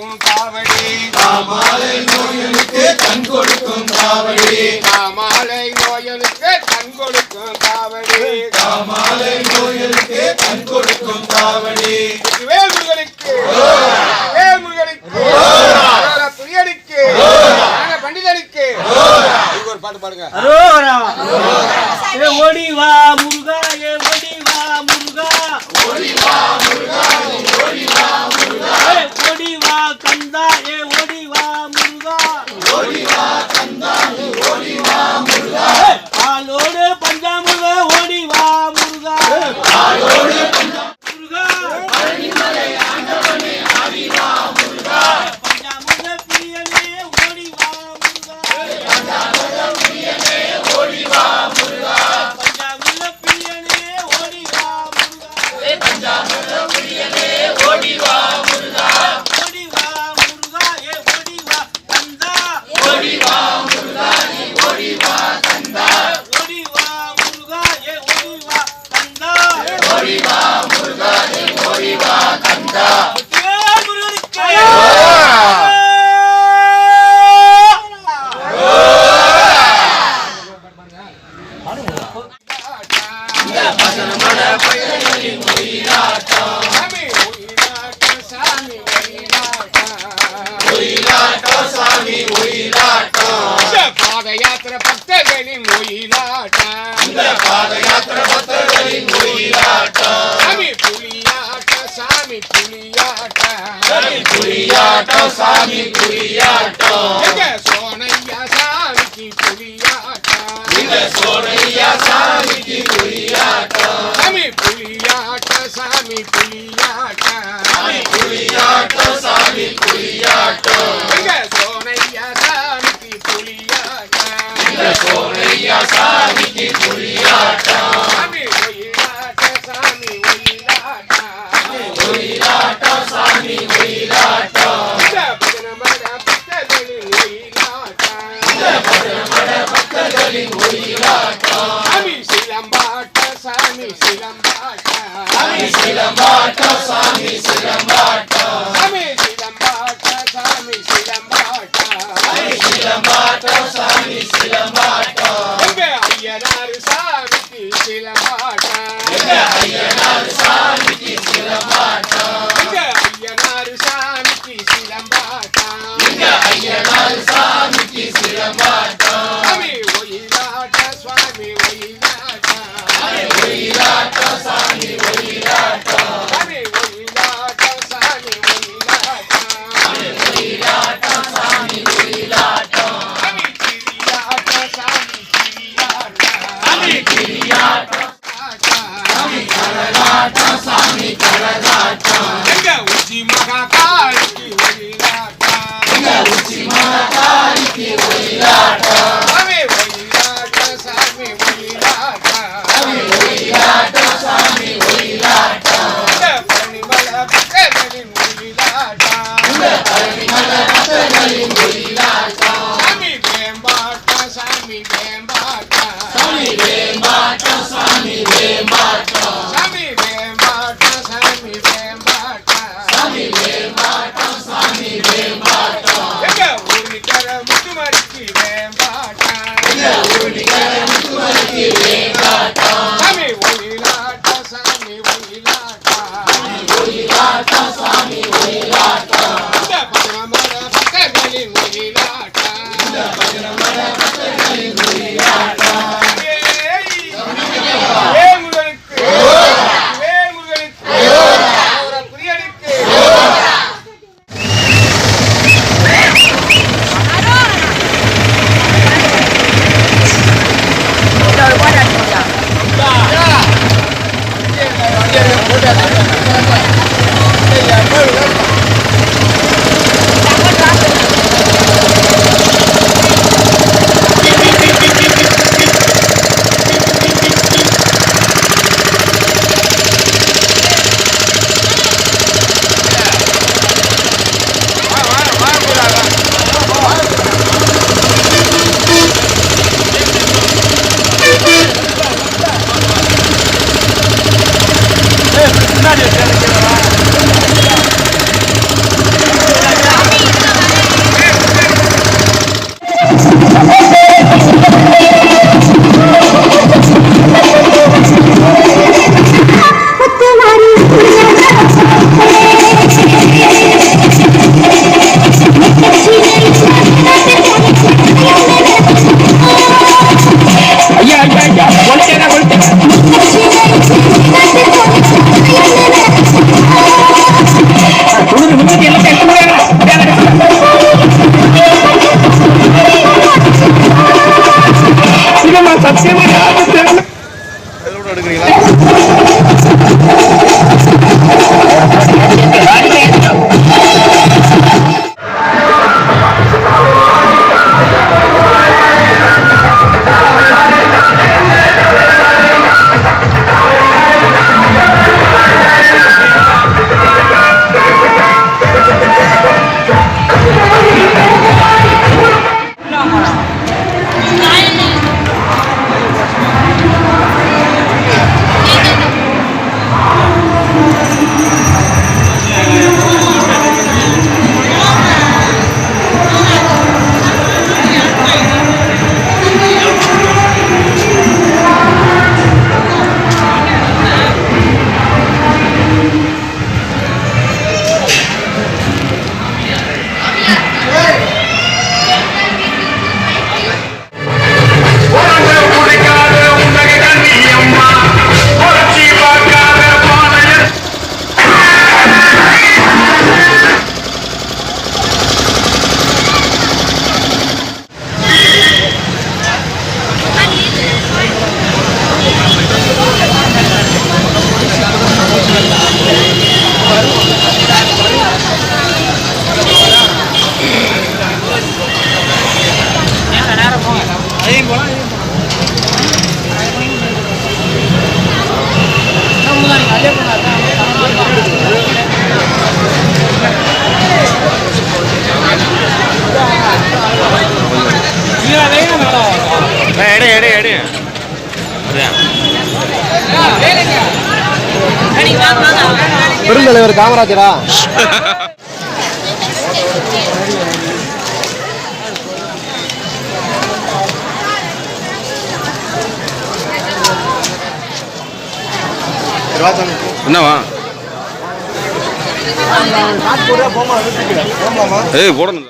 கொடுக்கும் காவடி. காமாலை நோயலுக்கு கண் கொடுக்கும் காவடி. காமாலை நோயலுக்கு கண் கொடுக்கும் காவடி. காமாலை நோயலுக்கு கண் கொடுக்கும் காவடி. வேல்முருகனுக்கு வேல்முருகனுக்கு புரியனுக்கு பண்டிதனுக்கு. ஒரு பாட்டு பாடுங்க. ஓடி. ஓடிவா ஓடிவா கந்தாங்கி ஓடிவா பாதயாத்திர பக்தர்களின் மொயிலாட்டம் இந்த பாதயாத்திர பக்தர்களின் மொயிலாட்டம் சாமி புலியாட்ட சாமி புலியாட்ட சாமி புலியாட்டம் சாமி புலியாட்டம் குறியாட்டோ சாமி குறியாட்டோ சாமி குறியாட்டோ எங்க சோனையா சாமிக்கு புலியாட்டோ Yeah. எடுக்கிறீங்களா? எடு எடு எடு பெருந்தலைவர் காமராஜரா. என்னவா? ஏய் போடணும்.